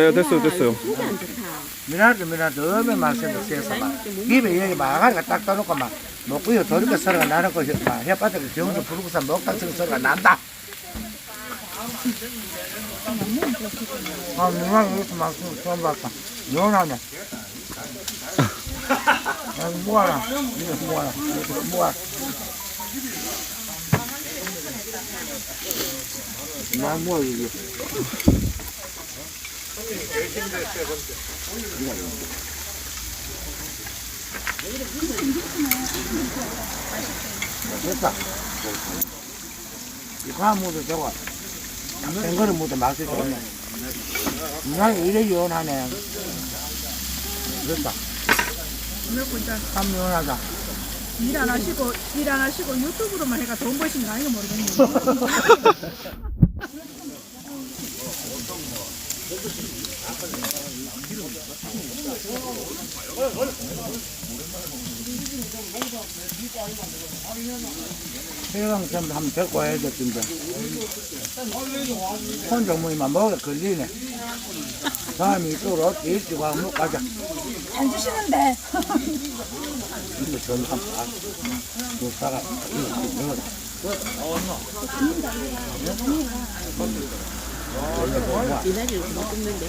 예, 됐어요, 됐어요. 진짜 안 좋다. 미나도 미나도 얼마나 맛있는 세서 막 입에 여기 마가리가 딱 떠놓고 막 먹고요 도리가 소리가 나는 막 햇바닥에 경도 부르고서 먹다 쓰는 소리가 난다. 아 누나 이렇게 맛있는 처음 봤다. 연하네 아 뭐하나? 이거 뭐하나? 이거 뭐하나? 나 뭐야 이게 됐다. 이거 한 무도 되고, 된 거는 무도 맛이 좋네. 난 이래 연하네. 됐다. 참 연하다. 일 안 하시고 일 안 하시고 유튜브로만 해가 돈 버신 거 아닌가 모르겠네 세상 좀 한번 데리고 와야 될 텐데. 혼 정문이만 먹어 걸리네. 다음에 이쪽으로 일찍 와, 못 가자. 안 주시는데. 근데 저는 한 봐. 못 살아. 이거 이날을 못 끊는데.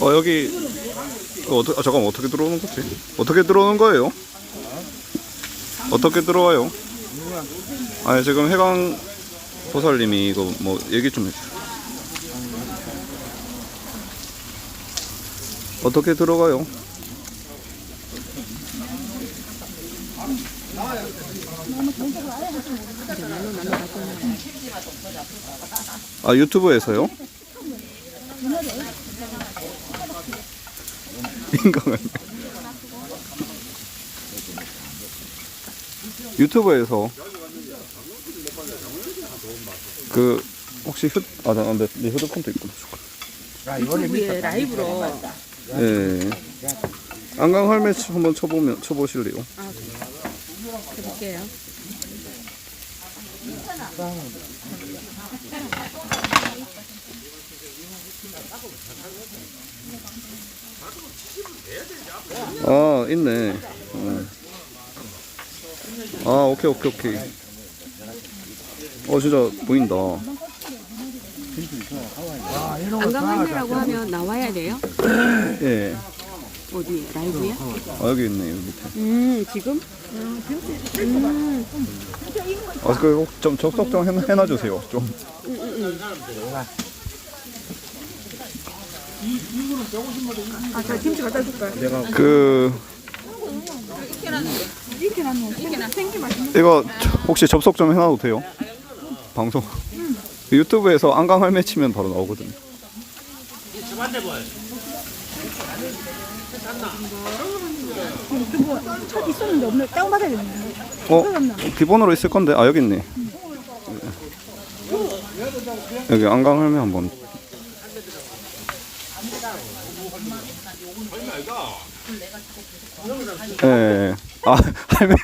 어, 여기, 그 어떻게, 아, 잠깐만, 어떻게 들어오는 거지? 어떻게 들어오는 거예요? 어떻게 들어와요? 아니, 지금 해강 보살님이 이거 뭐 얘기 좀 해주세요. 어떻게 들어가요? 아, 유튜브에서요? 인강을 유튜브에서 그 혹시 휴, 아, 나, 내, 내 휴대폰도 있구나. 밑에 라이브로. 예. 안강 할매 치- 한번 쳐보면 쳐보실래요? 해볼게요. 아 있네. 어. 아 오케이 오케이 오케이. 어 진짜 보인다. 아, 안강할매라고 하면 나와야 돼요? 예. 어디 라이브에? 아 여기 있네 여기 밑에. 음 지금? 음. 아그좀 접속 좀 해놔, 해놔주세요. 좀. 아, 저 김치 갖다 줄까요? 그 이렇게 놨노. 생기 맛있는 이거 혹시 접속 좀 해놔도 돼요? 방송. 유튜브에서 안강 할매 치면 바로 나오거든요. 첫 있었는데 없네. 다운 받아야겠네. 어? 기본으로 있을 건데 아 여기 있네. 여기 안강 할매 한번. 예. 예. 아 할매.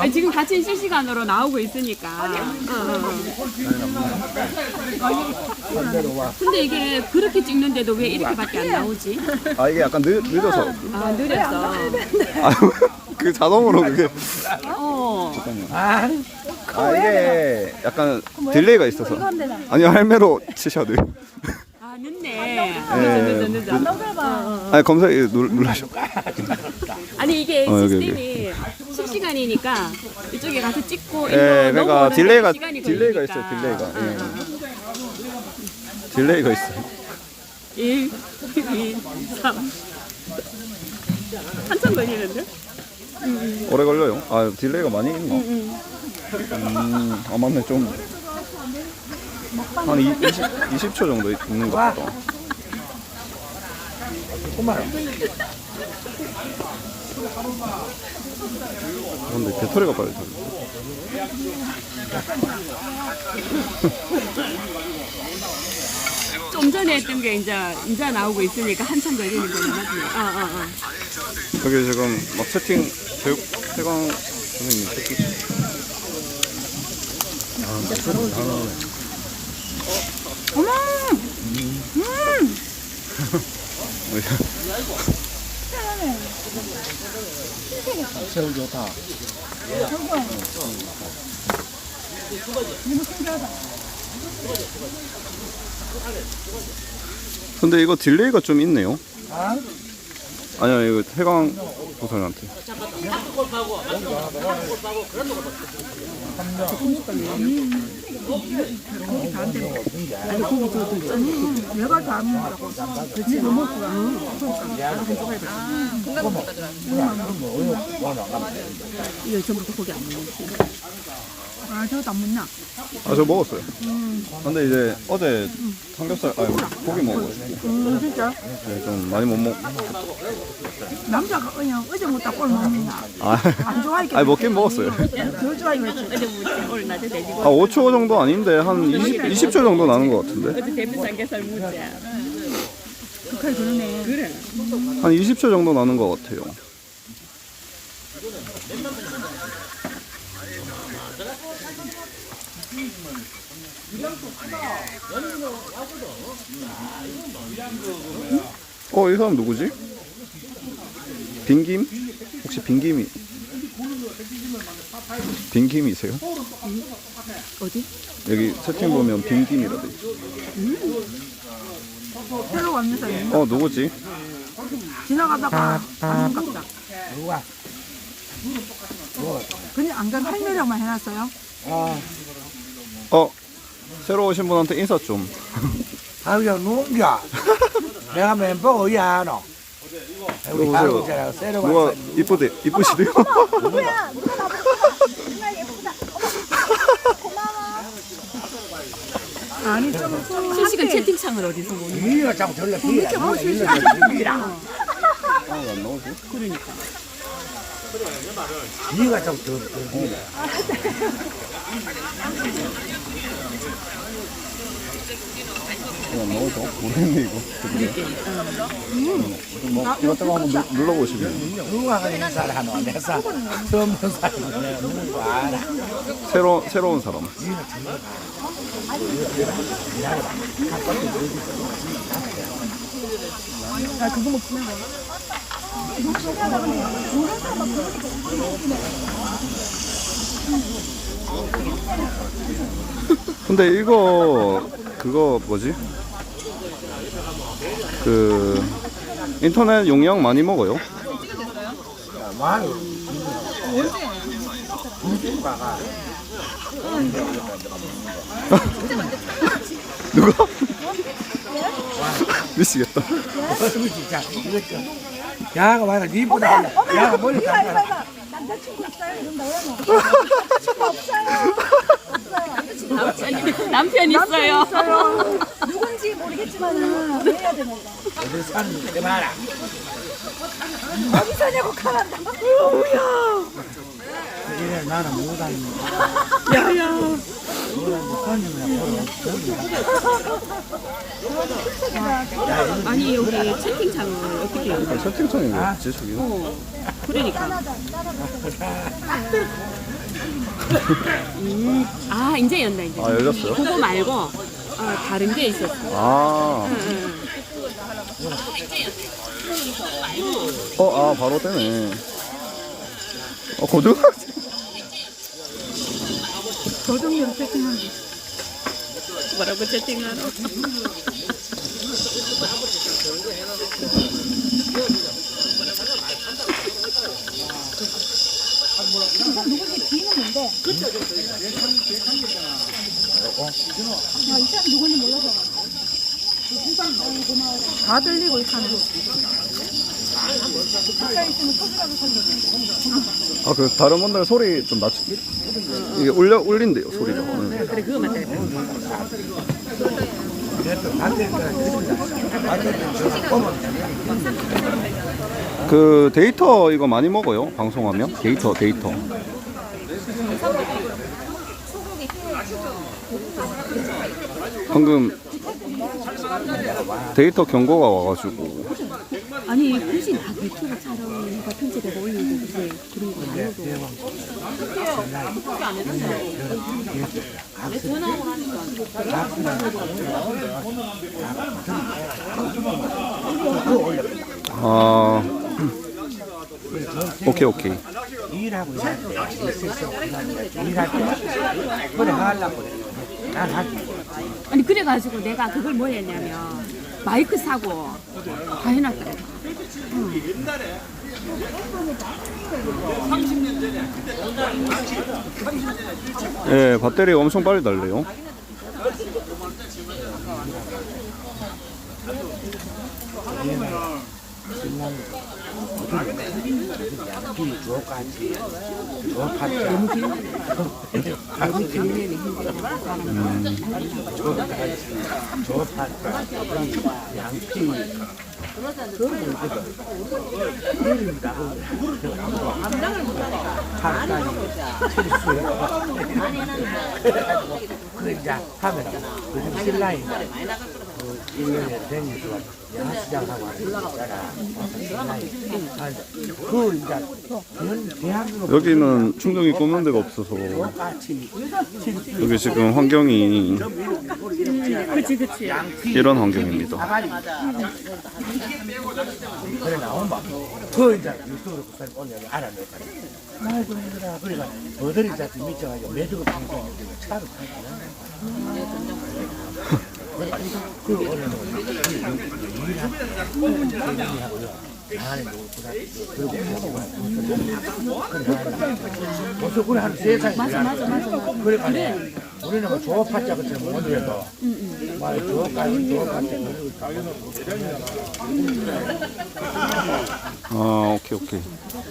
아니, 지금 같이 실시간으로 나오고 있으니까. 어, 어, 어. 근데 이게 그렇게 찍는데도 왜 이렇게밖에 안 나오지? 아 이게 약간 늦, 늦어서. 아 느렸어. 아 그 자동으로 그게. 어. 아, 아 이게 약간 딜레이가 있어서. 아니요 할매로 치셔야 돼요. 아 늦네. 늦어, 늦어, 늦어. 아니 검색 이거 눌 눌러줘. 아니 이게 어, 여기, 시스템이 실시간이니까 이쪽에 가서 찍고 예, 일로 그러니까 딜레이가 시간이 딜레이가 걸리니까. 있어요. 딜레이가. 어, 예. 어. 딜레이가 있어요. 1, 2, 3. 한참 걸리는데? 오래 걸려요. 아 딜레이가 많이 있나? 음, 아 맞네 좀. 한 20, 20초 정도 있는 것 같다. 그만. 근데 배터리가 빨리 타. 좀 전에 했던 게 이제 이제 나오고 있으니까 한참 걸리는 거네, 맞지? 어, 어, 어. 여기 지금 막 채팅 교육 해강 선생님 채팅. 아, 목소리 다 나오네. 새우 좋다. 근데 이거 딜레이가 좀 있네요. 아? 아니야 이거 해강 보살한테. 내가 다 먹는다고. 그치, 너무 좋아. 이거 전부 다 고기 안 먹는지. 아, 저도 안 먹나? 아 저 먹었어요. 근데 이제 어제 삼겹살 아니 고기 먹어가지고 음, 진짜. 네, 좀 많이 못 먹. 남자가 그냥 어제부터 꼴 먹는다. 아, 안 좋아하니까. 아니 먹긴 먹었어요. 더 좋아하겠지. 어제 뭐 오늘 낮에 돼지고 아 5초 정도 아닌데 한 20, 20초 정도 나는 것 같은데 어제 대패 삼겹살 무자. 그래, 그러네. 그래. 한 20초 정도 나는 것 같아요. 어, 이 사람 누구지? 빈김? 혹시 빈김이? 빈김이세요? 어디? 여기 채팅 보면 빈김이라 돼 있어. 새로 왔는 사람이 어, 누구지? 지나가다가 안 갑다. 누가? 그냥 안간 할매력만 해놨어요. 아, 어, 새로 오신 분한테 인사 좀. 아유 야, 누군가? 내가 멤버야, 너. 우리 여보세요. 가족이랑 새로 누가 왔어. 이쁘대, 이쁘시대요? 누구야? 누가 누나 예쁘다. 고마워. 좀 실시간 채팅창을 어디서 보니? 니가 자꾸 절로 비라. 뭐 일로 비라. 안 나오지? 니 가 자꾸 더, 더 비라. 안 나오죠? 모르겠네, 이거. 음. 뭐, 이것저것 한번 눌- 눌러보시면. 누가 그 인사를 하노? 내가 처음 본 사람은 내가 누군 거 알아. 새로, 새로운 사람. 근데 이거, 그거 뭐지? 그, 인터넷 용량 많이 먹어요? 많이. 누가? 미치겠다. 야가 와라, 니보다. 감자. 이거 이거. 남자친구 있어요? 이런다 왜 뭐? 남자친구 없어요. 없어요. 남편, 남편 있어요. 있어요. 누군지 모르겠지만은 왜 해야 되는 거야? 어디 사는 게 봐라. 어디 사냐고 가란다. 이래 나는 못 하는 거. 야 야. 아니 여기 채팅창을 어떻게 해요? 채팅창이 뭐지, 저기? 그러니까. 음, 아 이제 연다 이제. 아, 열렸어요? 그거 말고 어, 다른 게 있었어. 아. 응, 응. 어, 아, 바로 되네. 어, 고등학생. 저 정도로 세팅하는 게. 뭐라고 채팅하러? 누구지? 뒤는 뭔데? 아, 이 사람 누군지 몰라서. 다 들리고 있다는 아그 다른 분들 소리 좀 낮추 이게 울려 울린대요 소리가 네. 그래 그거만 돼. 그 데이터 이거 많이 먹어요 방송하면? 데이터 데이터. 방금 데이터 경고가 와가지고. 아니 굳이 다 유튜브 촬영해서 편집해서 올리고 그래 그런 거 아니 아 오케이 오케이 일하고 있을 때 있었어. 일할 때 그래 하려고 그래. 난 하지. 아니 그래가지고 내가 그걸 뭐 했냐면 마이크 사고 다 해놨더라고 예 배터리 엄청 빨리 달래요 비 조까지 조파자 조까지 조파자 양피 그 이제 하면 요즘 신라인. 그 1년에 댕기서 야 여기는 충동이 꼽는 데가 없어서 여기 지금 환경이 이런 환경입니다 벌써 그래 한 세상 맞아 맞아 맞아 그래 그래 우리는 뭐 조업하자 거 못해도 말 조업까지 조업하자 아 오케이 오케이. 참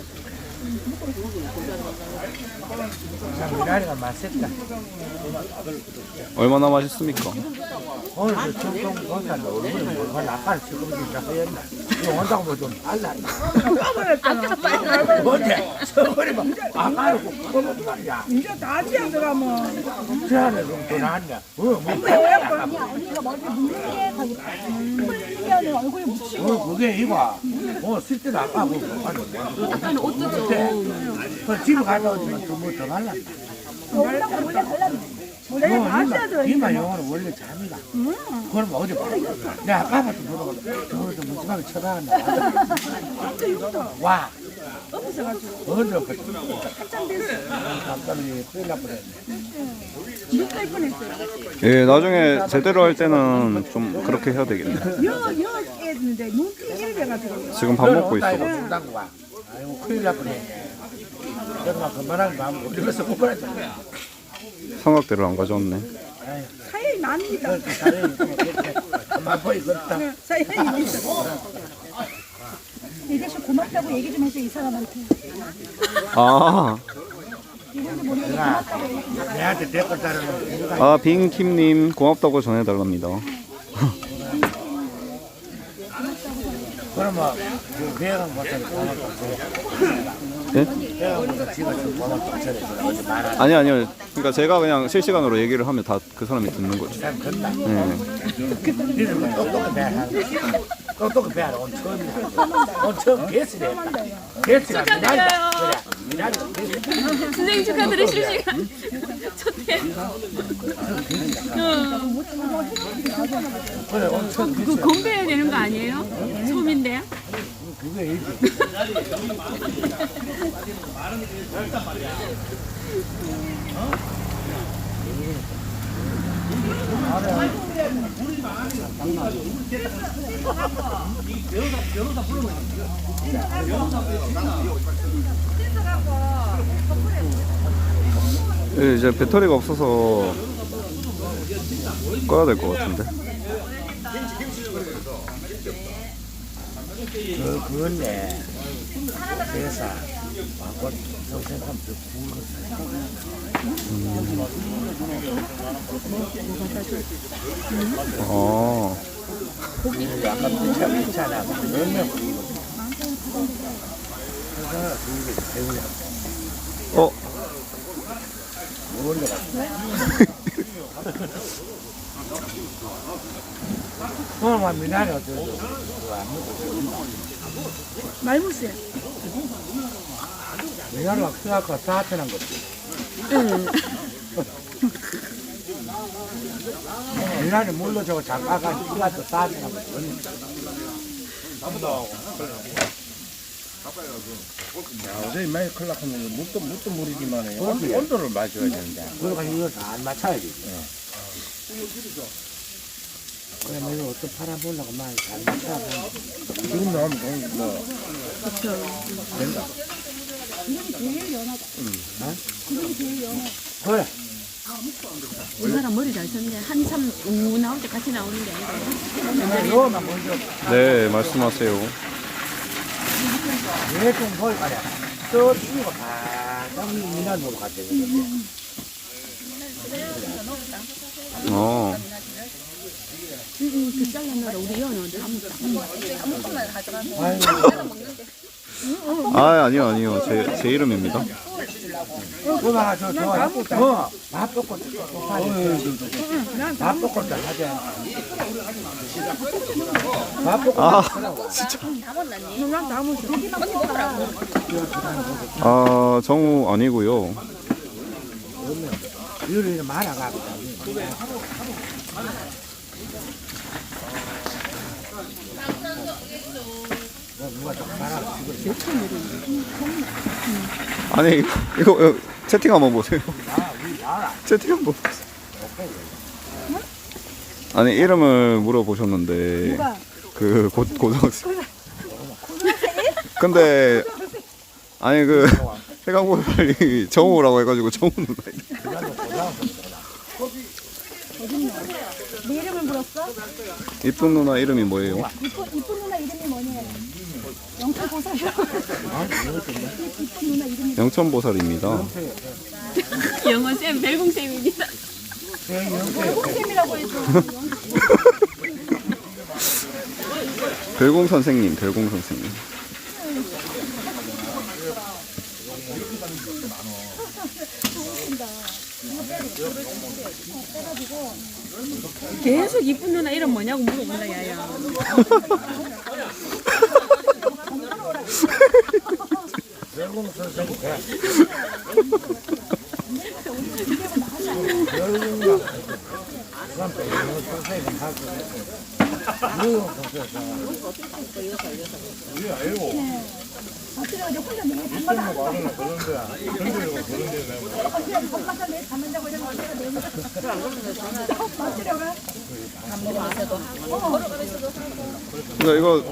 미라리가 맛있다. 얼마나 맛있습니까? 오늘 그 청동 건산 얼굴이 뭘가 아까는 지금 진짜 이거 온다고 뭐좀 달라 뭔데? 서울이 막 아까는 그거만 말이야? 이제 다 지어들어가면 저 안에 좀더 나았냐 어 뭐, 야, 언니가 머리 묻는 게 거기 풀면은 얼굴에 묻히고. 어 그게 이거 어 쓸데도 아까 뭐 약간 옷도 좀그 집에 가서 뭐더 발라 원래가 원래 발라도 원래 다 어, 지어들어 이마 영어는 원래 잠이다. 그럼 어디 봐. 내가 아까부터 물어봤어. 저거도 무지막에 쳐다봤나. 와. 없어가지고. 언제 없었지? 깜짝 놀래 큰일 날 뻔했네. 예 나중에 제대로 할 때는 좀 그렇게 해야 되겠네 여 여 애는데 눈빛 이래 돼가지고 지금 밥 먹고 있어. 아이고 큰일 날 뻔했네. 내가 그만하게 마음 못 들어서 못 보냈잖아. 삼각대를 안 가져왔네 사연이 납니다 그렇다. 사연이 있어 이 대신 고맙다고 얘기 좀 해줘, 이 사람한테. 아, 내가 내한테 댓글 달아놓은 이유가 아 빙킴님 고맙다고 전해달랍니다 그러면 그 배양 예? 아니 아니요 그러니까 제가 그냥 실시간으로 얘기를 하면 다 그 사람이 듣는 거죠 사람 건다. 네. 니는 똑똑한 배 하나. 똑똑한 배 하나 오늘 처음이야. 오늘 처음 개스래. 개스가 미나리다. 그래. 미나리. 선생님 축하드려 실시간 좋대 그래 오늘 처음 그 공부해야 되는 거 아니에요? 처음인데요? 그게 일지. 예, 이제 배터리가 없어서 꺼야 될 것 같은데. 그, 그건데, 대사, 왕꽃, 생각하면 더 굵었어요. 어, 약간 비차, 비차나, 몇명 굵었어. 그래서 그게 배우냐. 어, 오늘만 미나리 어쩌고, 그거 안 먹고. 말무새. 미나리가 크갖고 따뜻한 거지. 미나리 물로 저거 키가 또 따뜻한 거지. 어제 많이 클락하면 물도 물도 물이지만 온도, 온도를 맞춰야 되는데 그러니까 이거 다안 맞춰야지. 그래, 뭐 이거 어떤 팔아보려고 많이 잘 맞춰야 지금 나오면 돈, 뭐 된다 그래. 이 사람 머리 잘 썼네. 한참 우 나올 때 같이 나오는 게 네, 말씀하세요. 얘좀 보일까요? 저 친구가 가장 미나리 보러 갔대. 어, 응, 그 우리 아, 아니요, 아니요. 제, 제 이름입니다. 저, 어, 밥 하자. 아, 난다 먹었어. 아, 정우 아니고요. 이리 말아가지고. 아니, 이거, 이거 어, 채팅 한번 보세요. 채팅 한번 보세요. 아니, 이름을 물어보셨는데, 그, 고, 고등학생. 근데, 아니, 그, 해강보살이 정우라고 해가지고 정우 누나. 네 이름을 물었어? 이쁜 누나 이름이 뭐예요? 이쁜, 이쁜 누나 이름이 뭐니? 영철보살이야. 이쁜 누나 이름이 영천보살입니다. 영어 쌤, 벨공 쌤입니다. 쌤이라고 해줘. 별공 선생님, 별공 선생님. 계속 이쁜 누나 이름 뭐냐고 물어본다, 야야. 외국 선생 내일 잠는다고 이러면 어떻게 내일 맞추려가? 근데 이거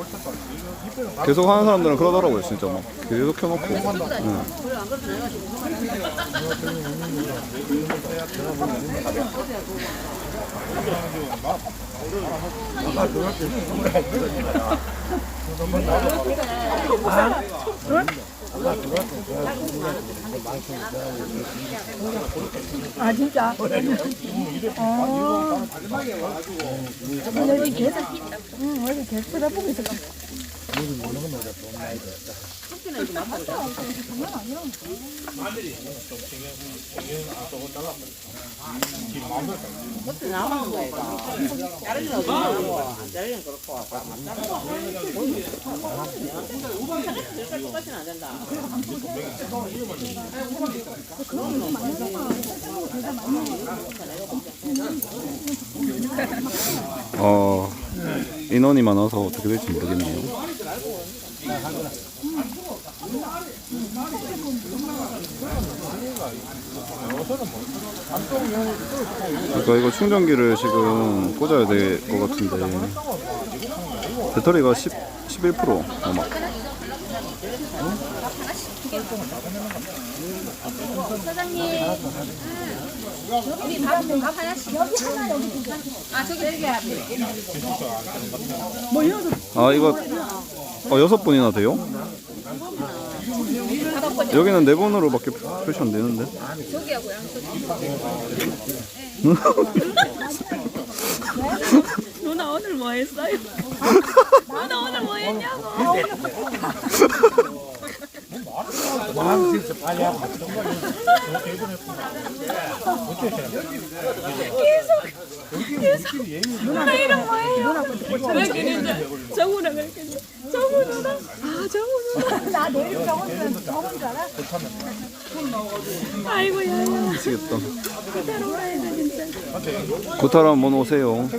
계속 하는 사람들은 그러더라고요, 진짜 막. 계속 켜놓고. 응. 아 진짜? 어. 여기 계속 응 여기 계속 쳐다보고 있어. 어, 인원이 많아서 어떻게 될지 모르겠네요. 그러니까 이거 충전기를 지금 꽂아야 될 것 같은데. 배터리가 10, 11% 아마 아 이거 어, 여섯 분이나 돼요? 여기는 네 분으로밖에 표시 안 되는데 누나 오늘 뭐 했어요? 누나 오늘 뭐 했냐고? 빨리 하고 누나 이름 뭐예요? 그랬는데 정우라 그랬는데 정우 누나 아 정우 누나 나 내일 병원 병원 줄 알아? 아이고 야야. 미치겠다. 그대로 오라 해야 진짜. 구타라 한번 오세요.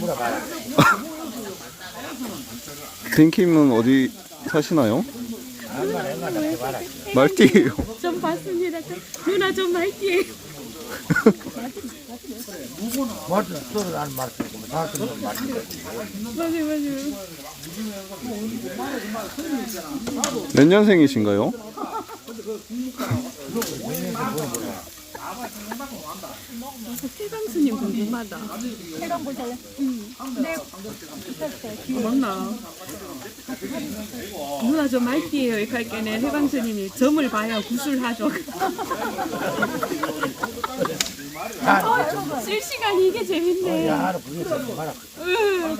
물어봐라 딘킴은 어디 사시나요? 말띠예요 좀 봤습니다. 누나 좀 말게요 뭐든 소리 안 말쓰고 다 듣는 말 맞아요 맞아요 몇 년생이신가요? 태강스님 궁금하다. 해강 보세요. 네. 있었어요. 맞나? 누나 좀 말게요 이렇게 할 때는 해방스님이 점을 봐야 구슬하죠. 어, 실시간 이게 재밌네. 응.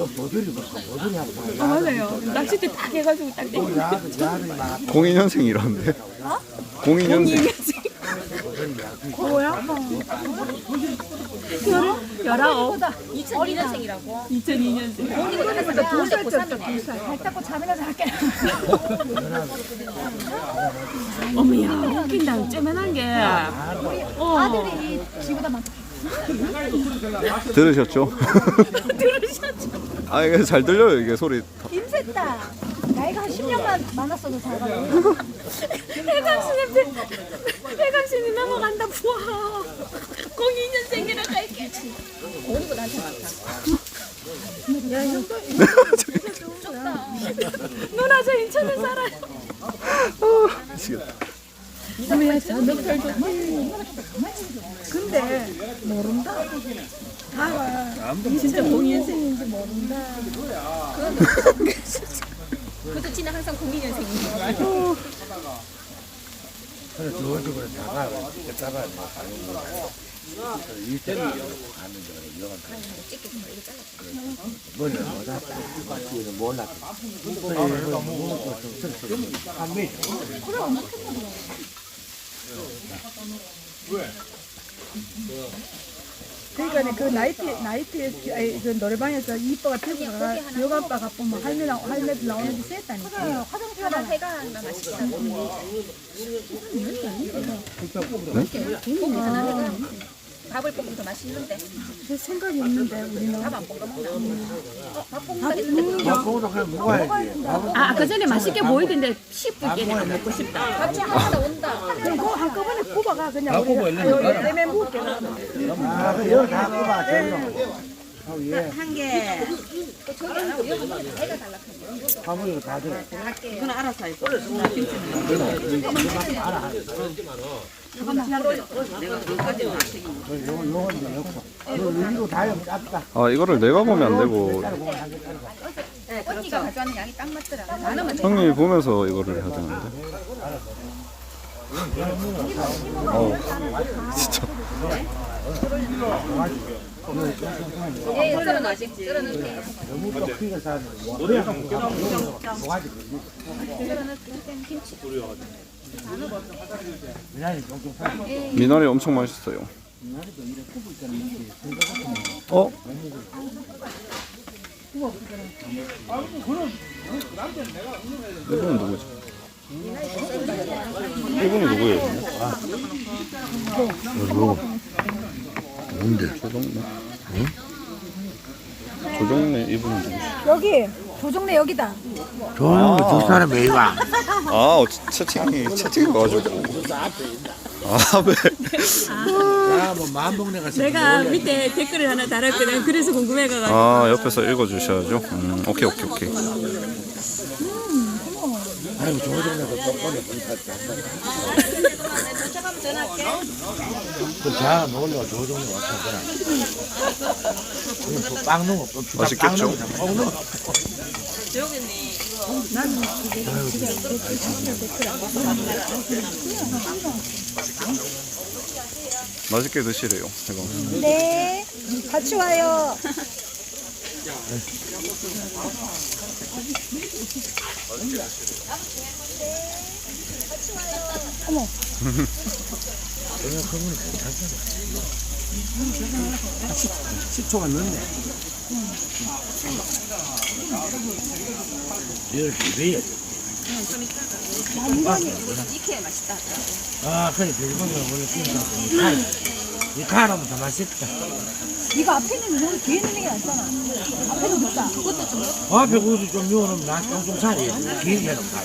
하고 아, 맞아요. 낚싯대 딱 해가지고 딱 땡겨. 야들 막 02년생이라는데? 02년생 뭐야? 열아홉 2002년생이라고. 2002년생 이거보다 두살 쪘어, 두 살. 발 닦고 잠이라도 할게. 어머야 웃긴다 쩌면한 게 어. 아들이 지보다 많다. 들으셨죠? 들으셨죠? 아 이게 잘 들려요 이게 소리 김새다. 나이가 한 10년만 많았어도 잘 가요. 해감스님 해감스님 넘어간다 부하 02년생이라 갈게. 우리보다 한참 많다. 누나 저 인천에 살아요. 미치겠다. 어머야 저 넉살도 근데 모른다. 다가 진짜 02년생 그래도 지는 항상 02년생이에요. 그래 저쪽으로 나가 잡아야 돼. 이때는 가는 거는 이런 머리를 못 잡고 뒤에는 몰라 한미 그러니까 그 나이트 나이트 아니, 그 노래방에서 이뻐가 들고 가가 여가빠 가 보면 할매랑 할매들 나오는데 쎄했다니까. 화장실 하나 해가가 맛있다고. 밥을 볶으면 더 맛있는데. 제 생각이 없는데 우리는. 밥 안 볶아 먹나? 어, 밥 볶는다 했는데 밥보다 그냥 먹어야지 아 아까 전에 맛있게 보이던데 10분께 먹고 싶다 같이 하다 온다. 그럼 그거 한꺼번에 뽑아가 그냥 우리가 내면 먹을게. 아, 그 여기 다 뽑아 아, 예. 요건 없어. 요다 여기. 아 이거를 내가 보면 안 되고. 언니가 가져왔는 양이 딱 맞더라. 나는 형님이 보면서 이거를 해야 되는데. 어우 진짜. 예, 미나리 엄청 맛있어요 어? 이분은 누구지? 이분이 누구예요? 뭔데? 조정래? 조정래 이분은 누구시? 여기 조정래 여기다. 좋은 두 사람 왜 와? 아, 어, 채팅이 채팅이 와가지고. 아, 네. 야뭐 만복내 가서 내가 밑에 댓글을 하나 달았거든. 그래서 궁금해가지고. 아, 옆에서 읽어주셔야죠. 음, 오케이, 오케이, 오케이. 아이고 조정래도 똑바로 불탔다. 그자 놀러 조정래 왔잖아. 빵 넣어. 맛있겠죠? 먹는 거. 맛있게 드시래요. 제가. 네. 같이 와요. 식초가 넣네. 이걸 비벼야 돼. 아, 그래, 비빔면 원래 칼. 이 칼하면 더 맛있다. 이거 앞에 있는 거 뒤에 있는 게 낫잖아. 앞에도 넣자. 그것도 좀 앞에 고수 좀 넣으면 나 쫑쫑 살이 길게 해놓으면 다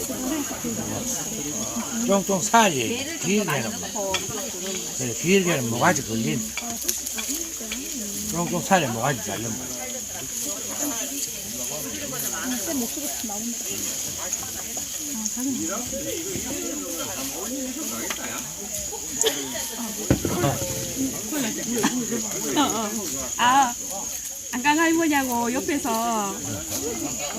쫑쫑 살이 길게 해놓으면 그래, 길게 해놓으면 모가지 걸린 쫑쫑 살에 모가지 잘른 거야. 아, 안강 할머니하고 옆에서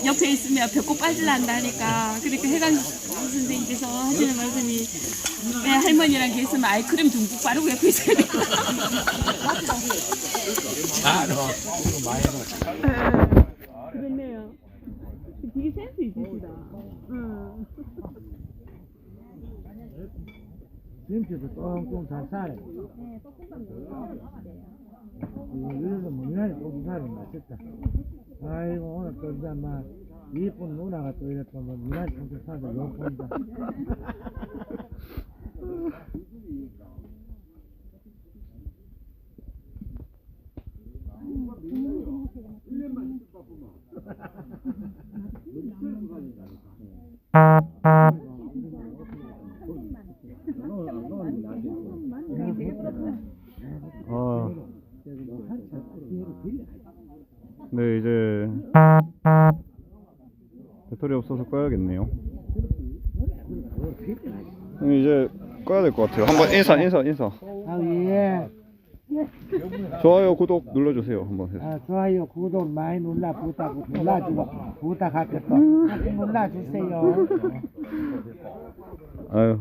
옆에 있으면 배꼽 빠질란다니까 그렇게 해강 선생님께서 하시는 말씀이 내 할머니랑 계시면 아이크림 듬뿍 바르고 옆에 있어야 돼. 아, 너 많이 넣어. 그렇네요. 되게 센스 있으시다. 응. 김치도 쫑쫑 잘 싸네. 이래서 무난히 쫑쫑 살이 맛있다. 아이고, 오늘 또 이제 막 이쁜 누나가 또또 뭐, 무난히 쫑쫑 살도 못 본다. 네 이제 배터리 없어서 꺼야겠네요. 이제 꺼야 될 것 같아요. 한번 인사 인사 인사. 아예. 좋아요 구독 눌러주세요 한번. 해서 아, 좋아요 구독 많이 눌러 부탁 눌러주고 부탁할게요 눌러주세요. 아유.